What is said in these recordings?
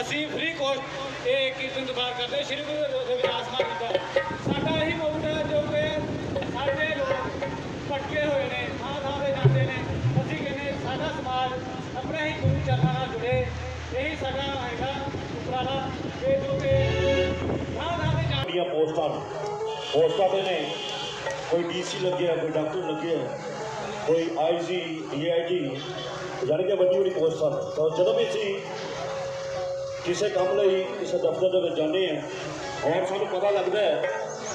ਅਸੀਂ free cost ਇਹ ਕੀਰਤਨ ਦਰਬਾਰ ਕਰਦੇ ਸ਼੍ਰੀ ਗੁਰੂ ਰਵਿਦਾਸ ਮਹਾਰਾਜ ਦਾ ਸਾਡਾ ਇਹੀ ਮੌਕਾ ਹੈ ਜੋ ਕਿ ਸਾਡੇ ਲੋਕ ਭਟਕੇ ਹੋਏ ਨੇ, ਥਾਂ ਥਾਂ ਤੇ ਜਾਂਦੇ ਨੇ ਅਸੀਂ ਕਹਿੰਦੇ ਸਾਡਾ ਸਮਾਜ ਆਪਣੇ ਹੀ ਗੁਰੂ ਚਰਨਾਂ ਨਾਲ ਜੁੜੇ ਇਹੀ ਸਾਡਾ ਹੈਗਾ ਉਪਰਾਲਾ ਕਿ ਜੋ ਕਿ ਥਾਂ ਥਾਂ ਤੇ ਜਾ ਪੋਸਟਾਂ ਨੇ। ਪੋਸਟਾਂ ਤੇ ਨੇ, ਕੋਈ ਡੀਸੀ ਲੱਗਿਆ ਕੋਈ ਡਾਕਟਰ ਲੱਗਿਆ ਕੋਈ ਆਈਜੀ ਡੀਆਈਜੀ ਜਾਣੀ ਕਿ ਵੱਡੀ ਵੱਡੀ ਪੋਸਟਾਂ ਨੇ। ਤਾਂ ਜਦੋਂ ਵੀ ਅਸੀਂ ਕਿਸੇ ਕੰਮ ਲਈ, ਕਿਸੇ ਦਫ਼ਤਰ ਦੇ ਵਿੱਚ ਜਾਂਦੇ ਹਾਂ ਔਰ ਸਾਨੂੰ ਪਤਾ ਲੱਗਦਾ ਹੈ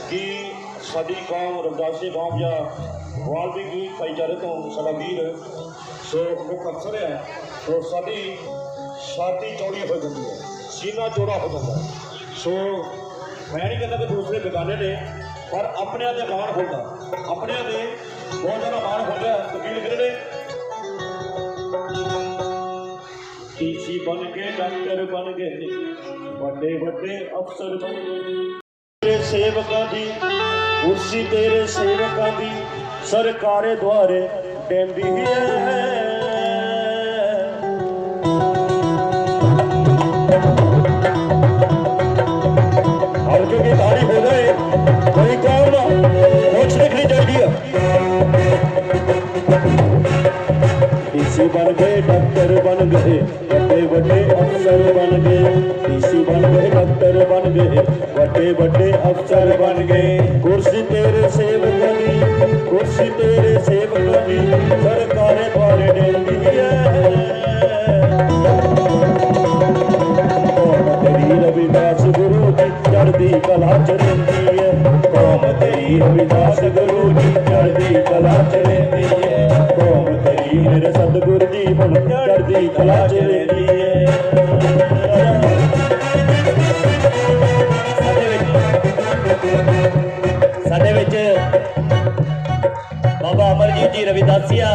ਕਿ ਸਾਡੀ ਕੌਮ ਰਮਦਾਸੀ ਕੌਮ ਜਾਂ ਵਾਲਮੀਕੀ ਭਾਈਚਾਰੇ ਤੋਂ ਸਾਡਾ ਵੀਰ, ਸੋ ਮੁੱਖ ਅਫਸਰ ਹੈ ਸੋ ਸਾਡੀ ਛਾਤੀ ਚੌੜੀ ਹੋ ਜਾਂਦੀ ਹੈ, ਸੀਨਾ ਚੌੜਾ ਹੋ ਜਾਂਦਾ ਸੋ ਮੈਂ ਨਹੀਂ ਕਹਿੰਦਾ ਕਿ ਦੂਸਰੇ ਬੇਗਾਨੇ ਨੇ, ਪਰ ਆਪਣਿਆਂ ਦੇ ਮਾਣ ਹੁੰਦਾ, ਆਪਣਿਆਂ ਦੇ ਬਹੁਤ ਜ਼ਿਆਦਾ ਮਾਣ ਹੁੰਦਾ ਵਕੀਲ ਕਿਹੜੇ ਨੇ? ਟੀਸੀ ਬਣ ਕੇ ਡਾਕਟਰ ਬਣ ਗਏ ਵੱਡੇ ਵੱਡੇ ਅਫਸਰ ਬਣ ਗਏ ਤੇਰੇ ਸੇਵਕਾਂ ਦੀ ਕੁਰਸੀ ਤੇਰੇ ਸੇਵਕਾਂ ਦੀ ਸਰਕਾਰੇ ਦੁਆਰੇ ਡੈਂਦੀ ਹੈ ਹਲਕੇ ਦੀ ਤਾੜੀ ਹੋ ਜਾਏ ਕੋਈ ਕੌਣ ਨਾ ਕੁਛ ਲਿਖਣੀ ਚਾਹੀਦੀ ਆ ਡੀਸੀ ਬਣ ਗਏ ਡਾਕਟਰ ਬਣ ਗਏ ਵੱਡੇ ਵੱਡੇ ਅਫਸਰ ਬਣ ਗਏ, ਡੀਸੀ ਬਣ ਗਏ ਡਾਕਟਰ ਬਣ ਗਏ, ਵੱਡੇ ਵੱਡੇ ਅਫਸਰ ਬਣ ਗਏ। ਕੁਰਸੀ ਤੇਰੇ ਸੇਵਕਾਂ ਦੀ, ਕੁਰਸੀ ਤੇਰੇ ਸੇਵਕਾਂ ਦੀ, ਸਰਕਾਰੇ ਦੁਆਰੇ ਡੇਂਦੀ ਹੈ। ਰਵਿਦਾਸ ਗੁਰੂ ਜੀ ਚੜ੍ਹਦੀ ਕਲਾ ਚ ਰਹਿੰਦੀ ਹੈ। ਕੌਮ ਤੇਰੀ ਰਵਿਦਾਸ ਗੁਰੂ ਜੀ ਚੜਦੀ ਕਲਾ ਚ ਮੇਰੇ ਸਤਿਗੁਰ ਜੀ ਹੁਣ ਚੜ੍ਹਦੀ ਕਲਾ ਚ ਰਹਿੰਦੀ ਹੈ ਸਾਡੇ ਵਿੱਚ ਬਾਬਾ ਅਮਰਜੀਤ ਜੀ ਰਵਿਦਾਸੀਆ।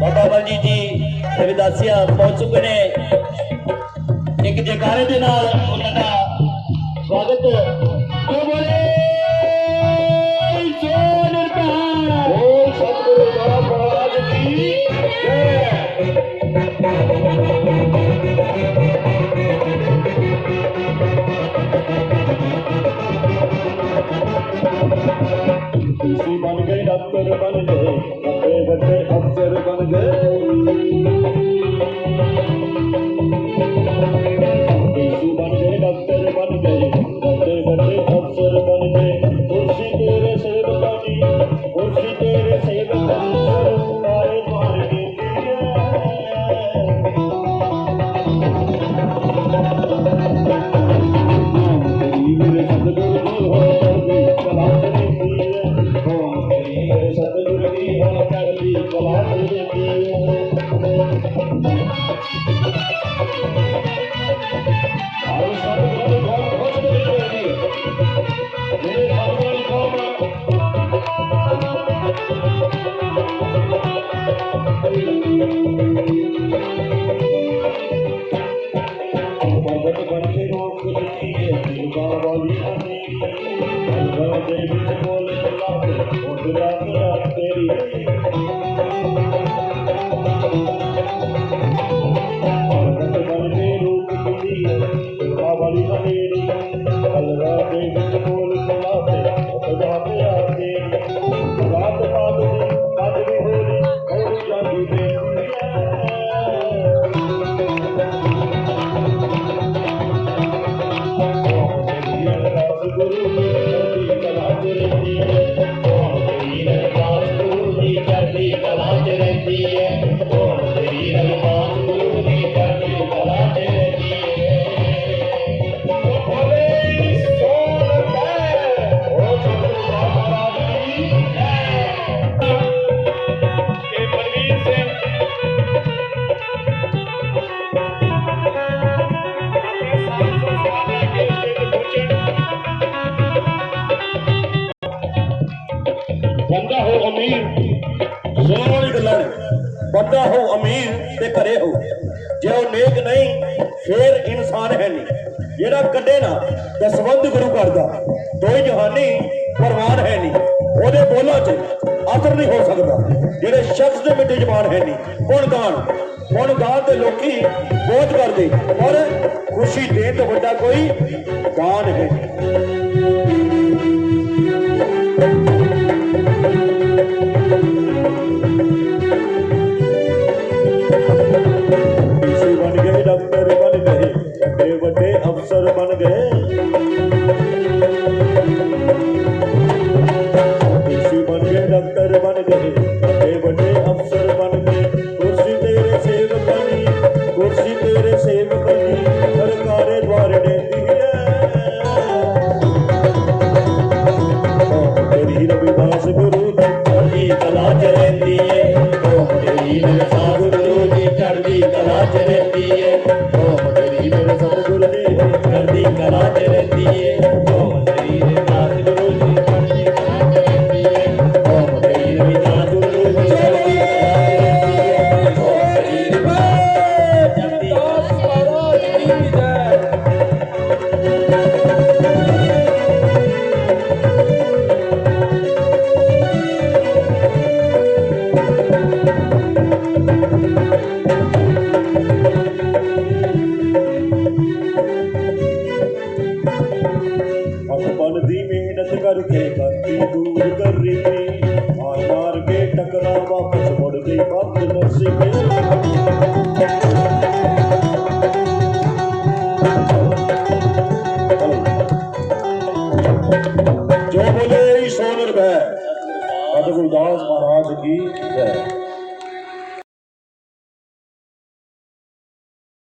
ਬਾਬਾ ਅਮਰਜੀਤ ਜੀ ਰਵਿਦਾਸੀਆ ਪਹੁੰਚ ਚੁੱਕੇ ਨੇ। ਇੱਕ ਜਕਾਰੇ ਦੇ ਨਾਲ ਉਹਨਾਂ ਦਾ ਸਵਾਗਤ ਗਏ Thank you. ਦੇ ਵਿੱਚ ਬੋਲ ਚੱਲਾ ਉਡਰਾ ਮੇਰਾ ਤੇਰੀ ਬੰਦਾ ਹੋ ਅਮੀਰ। ਸੁਣਨ ਵਾਲੀ ਗੱਲਾਂ ਨੇ। ਬੰਦਾ ਹੋ ਅਮੀਰ ਤੇ ਘਰੇ ਹੋ। ਜੇ ਉਹ ਨੇਕ ਨਹੀਂ, ਫੇਰ ਇਨਸਾਨ ਹੈ ਨਹੀਂ। ਜਿਹੜਾ ਕੱਢੇ ਨਾ ਦਸਵੰਦ ਗੁਰੂ ਕਰਦਾ ਦੋਈ ਜਹਾਨੀ ਪਰਵਾਨ ਹੈ ਨਹੀਂ। ਉਹਦੇ ਬੋਲਾਂ 'ਚ ਅਸਰ ਨਹੀਂ ਹੋ ਸਕਦਾ। ਜਿਹੜੇ ਸ਼ਖਸ ਦੇ ਮਿੱਟੀ ਜ਼ਬਾਨ ਹੈ ਨਹੀਂ। ਹੁਣ ਗਾਣ। ਹੁਣ ਗਾਣ ਤੇ ਲੋਕੀ ਬਹੁਤ ਕਰਦੇ। ਪਰ ਖੁਸ਼ੀ ਦੇਣ ਤੋਂ ਵੱਡਾ ਕੋਈ ਗਾਣ ਹੈ ਡੀਸੀ ਬਣ ਗਏ ਡਾਕਟਰ ਬਣ ਗਏ ਵੱਡੇ ਤੇਰੀ ਮੇਰੇ ਸਾਥ ਗੁਰੂ ਦੀ ਚੜ੍ਹਦੀ ਕਲਾ ਚ ਰਹਿੰਦੀ ਏ। ਕੌਮ ਤੇਰੀ ਮੇਰੇ ਸਤਿਗੁਰ ਦੀ ਚੜ੍ਹਦੀ ਕਲਾ ਚ ਰਹਿੰਦੀ ਏ। ਕੌਮ ਤੇਰੀ ਮੇਰੇ ਸਾਥ ਗੁਰੂ ਦੀ ਚੜ੍ਹਦੀ ਕਲਾ ਚ ਰਹਿੰਦੀ ਏ। ਕੌਮ ਤੇਰੀ ਮੇਰੇ ਸਾਥ ਗੁਰੂ ਦੀ ਅਕਬਰ ਦੀ ਮਿਹਨਤ ਕਰਕੇ ਕਰਤੀ ਦੂਰ ਕਰ ਰਹੀ ਮਾਰ ਮਾਰ ਕੇ ਟਕਰਾ ਵਾਪਸ ਮੁੜ ਗਈ ਬੰਦ ਨਰਸਿੰਘ ਜੋ ਬੋਲੇ ਸੋਨਰ ਬੈ ਸਤਿਗੁਰੂ ਦਾਸ ਮਹਾਰਾਜ ਕੀ